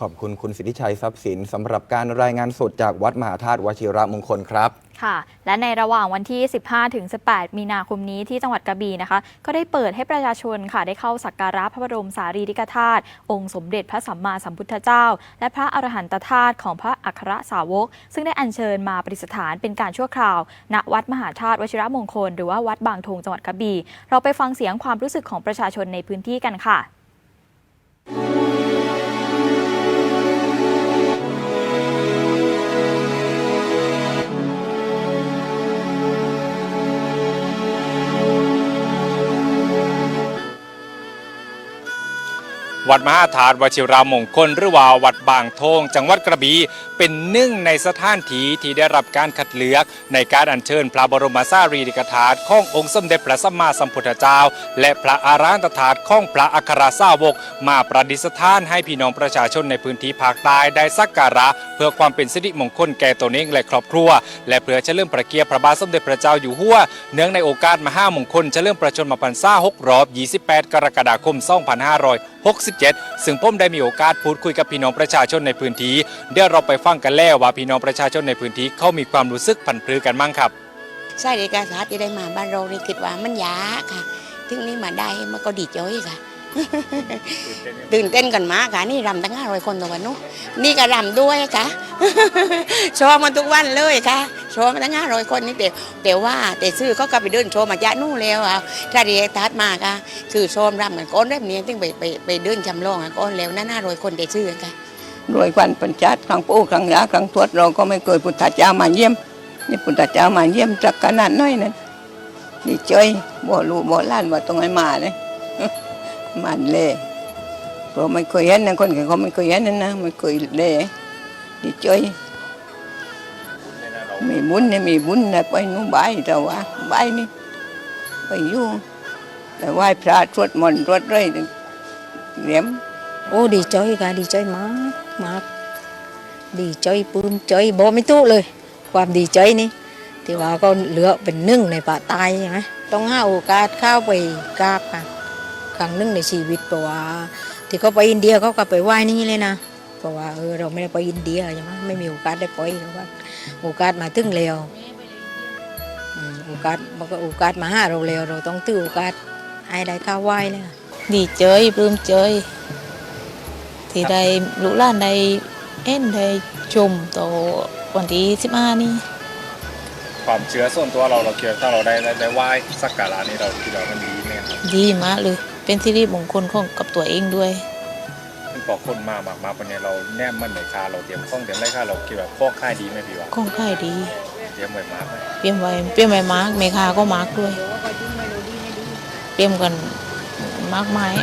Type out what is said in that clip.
ขอบคุณคุณสิทธิชัยทรัพย์สินสำหรับการรายงานสดจากวัดมหาธาตุวชิระมงคลครับ ค่ะ และในระหว่างวันที่ 15ถึง18 มีนาคมนี้ที่จังหวัดกระบี่นะคะ ก็ได้เปิดให้ประชาชนค่ะได้เข้าสักการะพระบรมสารีริกธาตุองค์สมเด็จพระสัมมาสัมพุทธเจ้า และพระอรหันตธาตุของพระอัครสาวก ซึ่งได้อัญเชิญมาประดิษฐานเป็นการชั่วคราว ณวัดมหาธาตุวชิระมงคล หรือว่าวัดบางทงจังหวัดกระบี่เราไปฟังเสียงความรู้สึกของประชาชนในพื้นที่กันค่ะ วัดมหาธาตุวชิรามงคลหรือว่าวัดบางทงจังหวัดกระบี่เป็นหนึ่งในสถานที่ที่ได้รับการคัดเลือกในการอัญเชิญพระบรมสารีริกธาตุขององค์สมเด็จพระสัมมาสัมพุทธเจ้า และพระอารันตธาตุของพระอัครสาวก มาประดิษฐานให้พี่น้องประชาชนในพื้นที่ภาคใต้ได้สักการะ เพื่อความเป็นสิริมงคลแก่ตนเองและครอบครัว และเพื่อเฉลิมพระเกียรติพระบาทสมเด็จพระเจ้าอยู่หัวเนื่องในโอกาสมหามงคลเฉลิมพระชนมพรรษา6รอบ28 กรกฎาคม 2567ซึ่งผมได้มีโอกาสพูดคุยกับพี่น้องประชาชนในพื้นที่เดี๋ยวเราไปฟังกันแล้วว่าพี่น้องประชาชนในพื้นที่เขามีความรู้สึกผันพือกันมั่งครับใช่เอกสารที่ได้มาบ้านเรานี่คิดว่ามันยากค่ะ ถึงนี้มาได้มันก็ดีใจค่ะ ตื่นเต้นกันมากค่ะ นี่รำตั้งห้าร้อยคนต่อวันนู้นนี่ก็รำด้วยค่ะชว์มาทุกวันเลยค่ะ โชว์มาตั้งห้าร้อยคนนี่แต่แต่ว่าแต่ซื้อเขาก็ไปเดินโชว์มาจากนู่นแล้วอะถ้าเรียกทัดมาค่ะคือโชว์รำกันก้อนเริ่มนี้ถึงไปไปไปเดินจำลองอะก้อนแล้วนั่นห้าร้อยคนแต่ซื้อค่ะรวยวันปัญจัดครั้งปู่ครั้งยาครั้งทวดเราก็ไม่เคยพุทธเจ้ามาเยี่ยม นี่พุทธเจ้ามาเยี่ยมจักขนาดน้อยนั้นดีใจบ่รู้บ่ล้านว่าต้องให้มาเลยมันเลยเพราะไม่เคยเห็นนะคนเขาไม่เคยเห็นนั่นนะไม่เคยเลยดีใจ มีบุญเนี่ยมีบุญนะไปนู่นบแต่ว่าบนี่ไปอยู่แต่ไหว้พระสวดมนต์สวดไรเหลี่ยมโอ้ดีใจค่ะดีใจมากมากดีใจปื้มใจบอกไม่ถูกเลย ความดีใจนี่ที่ว่าก็เหลือเป็นนึ่งในป่าตายใช่ไหมต้องห้าโอกาสเข้าไปกราบค่ะครั้งหนึ่งในชีวิตเพราะว่าที่เขาไปอินเดียเขาก็ไปไหว้นี่เลยนะ เพราะว่าเออเราไม่ได้ไปอินเดียใช่ไหมไม่มีโอกาสได้ไปเขาว่า โอกาสมาถึงแล้วอืมโอกาสมันก็โอกาสมาหาเราแล้วเราต้องถือโอกาสให้ได้เข้าไหว้เลยค่ะดีใจปลื้มใจที่ได้ลูกหลานได้เอ็นได้ชมต่อวันที่สิบห้านี่ความเชื่อส่วนตัวเราเราเชื่อถ้าเราได้ได้ได้ไหว้สักการะนี้เราคิดว่ามันดีไหมครับดีมากเลย เป็นสิริมงคลของกับตัวเองด้วยพ อคนมามากมาวันนี้เราแนบมันในคาเราเตรียมข้องเตรียมไรค่าเราคิดว่าข้อค่ายดีไหมพี่วะของค่ายดี เตรียมไว้มากไหมเตรียมไว้เตรียมไว้มากเมคาก็มากด้วย เตรียมกันมากมาย